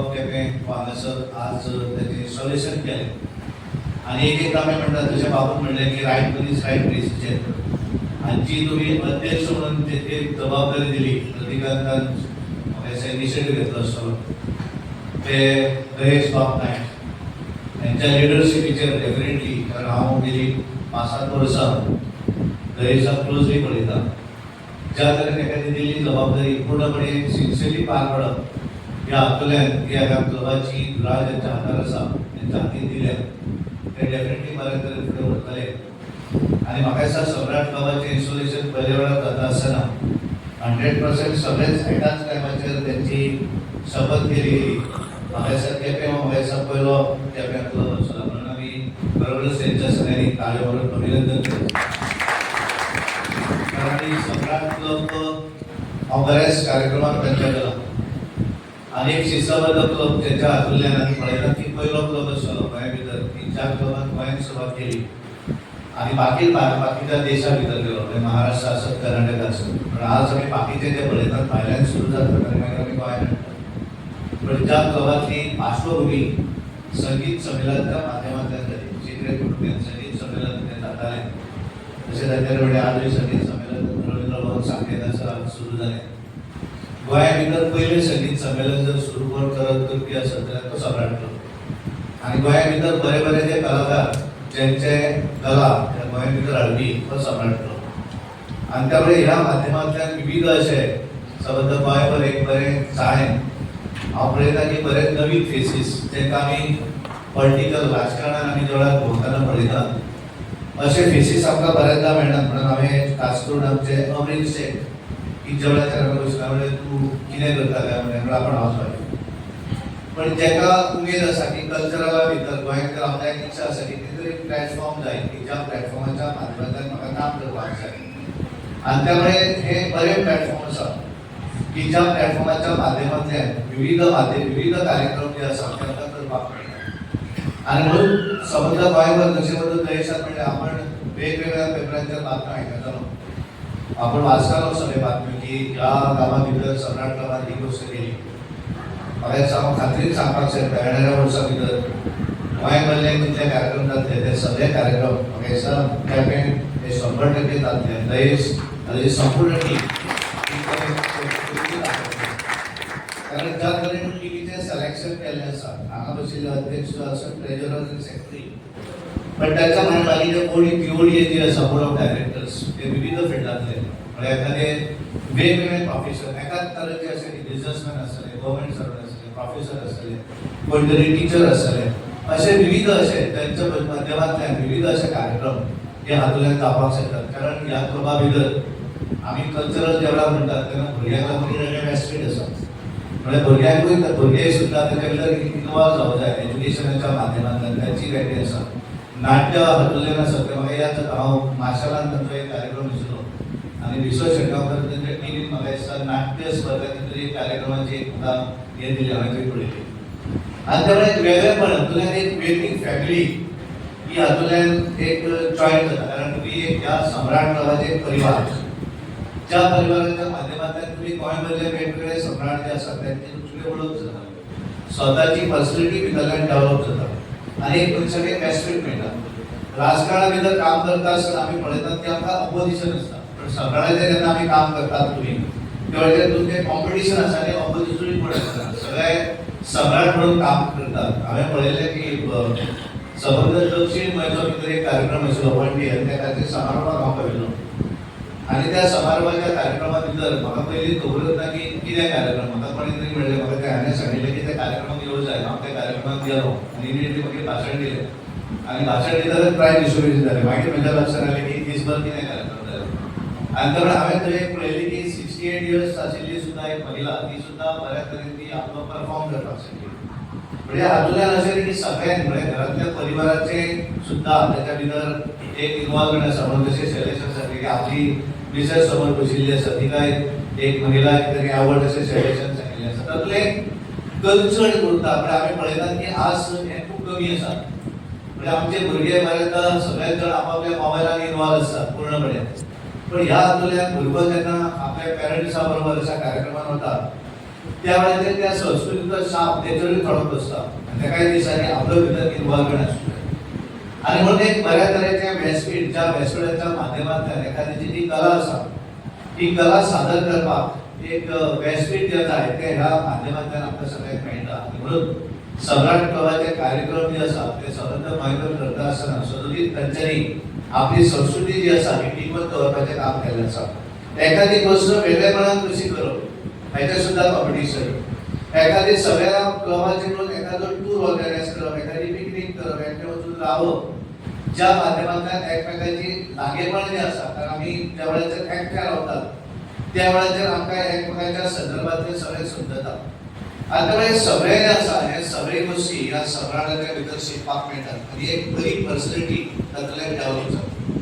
Of Quepem हांगासर आज त्याचे सॉल्युशन केले आणि एक एक आम्ही म्हणतात जसे बाबू म्हणले की राईट मनीस राईट प्लेसीचेर आणि जी तुम्ही अध्यक्ष म्हणून तेथे जबाबदारी दिली रजनीकांतान इनिशिएटिव्ह घेतलो असतो. ते गणेश बाब नायक त्यांच्या लिडरशिपीचेर डेफिनेटली कारण हांव गेली पाच सात वर्सां दहेजा क्लोजली पळयता ज्या तरेन ताका ती दिल्ली जबाबदारी पूर्णपणे सिन्सियरली पार पडप या हातूंतल्यान या ह्या राज यांच्या हातार आसा त्यांच्या हातीन दिल्या. ते डेफिनेटली मला तरी पुढे उरतले आणि म्हाका दिसता सम्राट क्लबाचें इन्स्टॉलेशन पर्यावरणात वेळार जाता आसतना हंड्रेड पर्सेंट सगळेच एकाच टायमाचेर त्यांची शपथ केली. गेली म्हाका दिसता केपें हो म्हाका दिसता पयलो केपें क्लब आसलो म्हणून आमी बरोबरच तेंच्या सगळ्यांनी ताळे मारून अभिनंदन करता कारण सम्राट क्लब हांव बऱ्याच कार्यक्रमाक त्यांच्या गेला आनी एक शिस्तबद्ध क्लब तेच्या हातूंतल्यान आमी पळयता की पहिलं प्रदर्शन आसलो गोंया तीन चार क्लबान गोंयांत सुरवात केली. आणि बाकी बाकीच्या देशाभितर गेलो म्हणजे महाराष्ट्र असत कर्नाटक असत पण आज आम्ही बाकीचे जे पळयतात भायल्यान सुरू जातात आनी मागीर आमी गोंयांत पण ज्या क्लबातली पार्श्वभूमी संगीत संमेलनाच्या माध्यमांतल्यान जाली सिक्रेट कुटुंबियन संगीत संमेलन ते जातालें तशें ताचे कडेन आजूय संगीत संमेलन रवींद्र भवन सांकेतासर सुरू जालें गोंया भितर पहिले संगीत संमेलन जर सुरू कोण करत करपी आसत तो सम्राट क्लब आनी गोंया भितर बरे बरे जे कलाकार ज्यांचे कला त्या गोंया भितर हाडपी तो सम्राट क्लब आनी त्यामुळे ह्या माध्यमांतल्यान विविध अशे सबंद गोंयभर एक बरें सायन हांव पळयतां की बरे नवीन फेसीस जेका आमी पॉलिटिकल राजकारणान आमी जळाक भोंवताना पळयतात अशे फेसीस आमकां बऱ्याचदा मेळनात म्हणून हांवें खास करून आमचे अमरीक शेख की जवळच्या बसला म्हणजे तूं कितें करता काय म्हणजे आपण हाऊस वायफ पण जेका उमेद आसा की कल्चरला भितर गोंयांत रावल्याक इच्छा आसा की कितें तरी प्लॅटफॉर्म जाय की ज्या प्लॅटफॉर्माच्या माध्यमांतल्यान म्हाका काम करपाक जाय आनी त्यामुळे हे बरे प्लॅटफॉर्म आसा की ज्या प्लॅटफॉर्माच्या माध्यमांतल्यान विविध माध्यम विविध कार्यक्रम जे आसा तांकां करपाक मेळटा आणि म्हणून समजा गोयभर नशेबद्दल देशात म्हणजे आपण वेगवेगळ्या पेपरांचेर बातम्या ऐकतालो आपण वाचतालो सगळे बातम्यो. की ह्या गांवा भितर सम्राट गावात ही गोष्ट केली. म्हाका सांग हांव खात्रीन सांगपाक शकता येणाऱ्या वर्सा भितर गोंयभरले कितले कार्यक्रम जातले ते सगळे कार्यक्रम. म्हाका दिसता कॅम्पेन हे शंबर टक्के जातले दयेश ताची संपूर्ण टीम. कारण ज्या तरेन टिमीचें सिलेक्शन केल्लें आसा हांगा बशिल्ले अध्यक्ष आसत ट्रेजरर आनी सेक्रेटरी पण त्याच्या भायर बाकीचे कोणी पीओडी जी आसा बोर्ड ऑफ डायरेक्टर्स ते विविध फिल्डांतले म्हणजे म्हळ्यार एखादे वेगवेगळे प्रोफेशन एकाच तरेचे असे बिझनेसमॅन आसतले गव्हर्मेंट सर्वंट असले प्रोफेसर असले कोण तरी टीचर आसतले असे विविध असे त्यांच्या माध्यमांतल्यान विविध असे कार्यक्रम हे हातूंतल्यान जावपाक शकतात कारण ह्या क्लबा भितर आमी कल्चरल जेवणा म्हणटात तेन्ना भुरग्यांक लागून वेस्टेड आसा म्हणजे भुरग्यांकूय भुरगे सुद्दां तेच्या भितर इन्वॉल्व जावं जाय एज्युकेशनाच्या माध्यमांतल्यान ताची वेगळी आसा नाट्य हातूंतल्यान आसा ते म्हाका म्हणजे याद जाता हांव मार्शलान तांचो एक कार्यक्रम दिसलो आनी विश्व शेटगांवकर टीव्ही टिमीन म्हाका दिसता नाट्य स्पर्धा तरी एक कार्यक्रमाची एक हे दिली हांवें पुढे पळयली आनी त्यामुळे एक वेगळेपण हातूंतल्यान एक वेगळी फॅमिली ही हातूंतल्यान एक जॉईन जाता कारण तुम्ही एक ह्या सम्राट नावाचे परिवार ज्या परिवाराच्या माध्यमांतल्यान तुम्ही गोंयभरले वेगवेगळे सम्राट जे आसात त्यांची तुमची ओळख जाता स्वताची पर्सनॅलिटी भितरल्यान डेव्हलप जाता आनी एक खंयसर एक रेस्पेक्ट मेळटा राजकारणा भितर काम करता आसतना आमी पळयतात की आमकां अपोजिशन आसता पण सम्राटाचें जेन्ना आमी काम करतात तुमी त्या वेळाचेर कॉम्पिटिशन आसा आनी ऑपोजिशनूय पण आसता सगळे सगळ्यात म्हणून काम करतात. हांवें पळयलें की सबंदर सबंद दक्षिण गोंयचो भितर एक कार्यक्रम आशिल्लो पणटी आनी त्या खातीर समारोपाक हांव पळयलो आणि त्या समारंभाच्या कार्यक्रमा भितर म्हाका पयलीं खबर ना की कितें कार्यक्रम म्हाका कोणी तरी म्हणलें म्हाका त्या हांवें सांगिल्लें की त्या कार्यक्रमाक येवं जाय हांव त्या कार्यक्रमाक गेलो. आनी इमिडियटली मागीर भाशण दिलें. आनी भाशण दिता प्रायज डिस्ट्रिब्युशन जालें मागीर म्हज्या लक्षांत आलें की दिसभर कितें कार्यक्रम आनी हांवें थंय एक पळयली की सिक्स्टी एट इयर्स आशिल्ली सुद्दां एक महिला ती सुद्दां बऱ्या तरेन ती आपलो परफॉर्म करपाक शकली म्हणजे हातूंतल्यान अशें की सगळ्यांक म्हणजे घरांतल्या परिवाराचे सुद्दां तेच्या भितर एक इन्वॉल्वमेंट आसा म्हणून जशें शैलेश आसा की आपली मिसेस समोर बशिल्ली आसा तिका एक एक महिला तरी आवड अशें शैलेशान सांगिल्लें आसा तातूंतलें कल्चर उरता म्हणजे आमी पळयतात की आज हें खूब कमी आसा म्हणजे आमचे भुरगे बरेचदा सगळे जण आपापल्या मोबायलान इन्वॉल्व आसतात पूर्णपणे. पण ह्या आंदोलनात भुरगो जेन्ना आपल्या पेरंट्सा अशा कार्यक्रमान वता त्या वेळार त्या संस्कृतीचो शाप तेचेर थोडो बसता आनी काही दिसांनी आपलो भितर इन्वॉल्वमेंट आसता आणि म्हणून एक बऱ्या तऱ्हेच्या व्यासपीठ ज्या व्यासपीठाच्या माध्यमांतल्यान एखाद्याची जी कला आसा ती कला सादर करपाक एक व्यासपीठ जे जाय ते ह्या माध्यमांतल्यान आमकां सगळ्यांक मेळटा आनी म्हणून सम्राट क्लबाचे कार्यक्रम जे आसा ते सतत गोंयभर करता आसतना सदतीत तांच्यांनी आपली संस्कृती जी आसा ही टिकवत दवरपाचें काम केल्लें आसा एखादी गोष्ट वेगळेपणान कशी करप हाचें सुद्दां कॉम्पिटिशन एखादी सगळ्या क्लबाचे लोक एखादो टूर ऑर्गनायज करप एखादी पिकनीक करप एकटे वचून रावप ज्या माध्यमांतल्यान एकमेकांची लागेपण जे आसा कारण आमी ज्या वेळाचेर एकठांय रावतात त्या वेळाचेर आमकां एकमेकांच्या संदर्भांतले सगळे समजता आता हे सगळे असा आसा हे सगळे गोष्टी ह्या सम्राटाच्या भितर शिकपाक मेळटात आनी एक बरी पर्सनॅलिटी तातूंतल्यान डेव्हलप जाता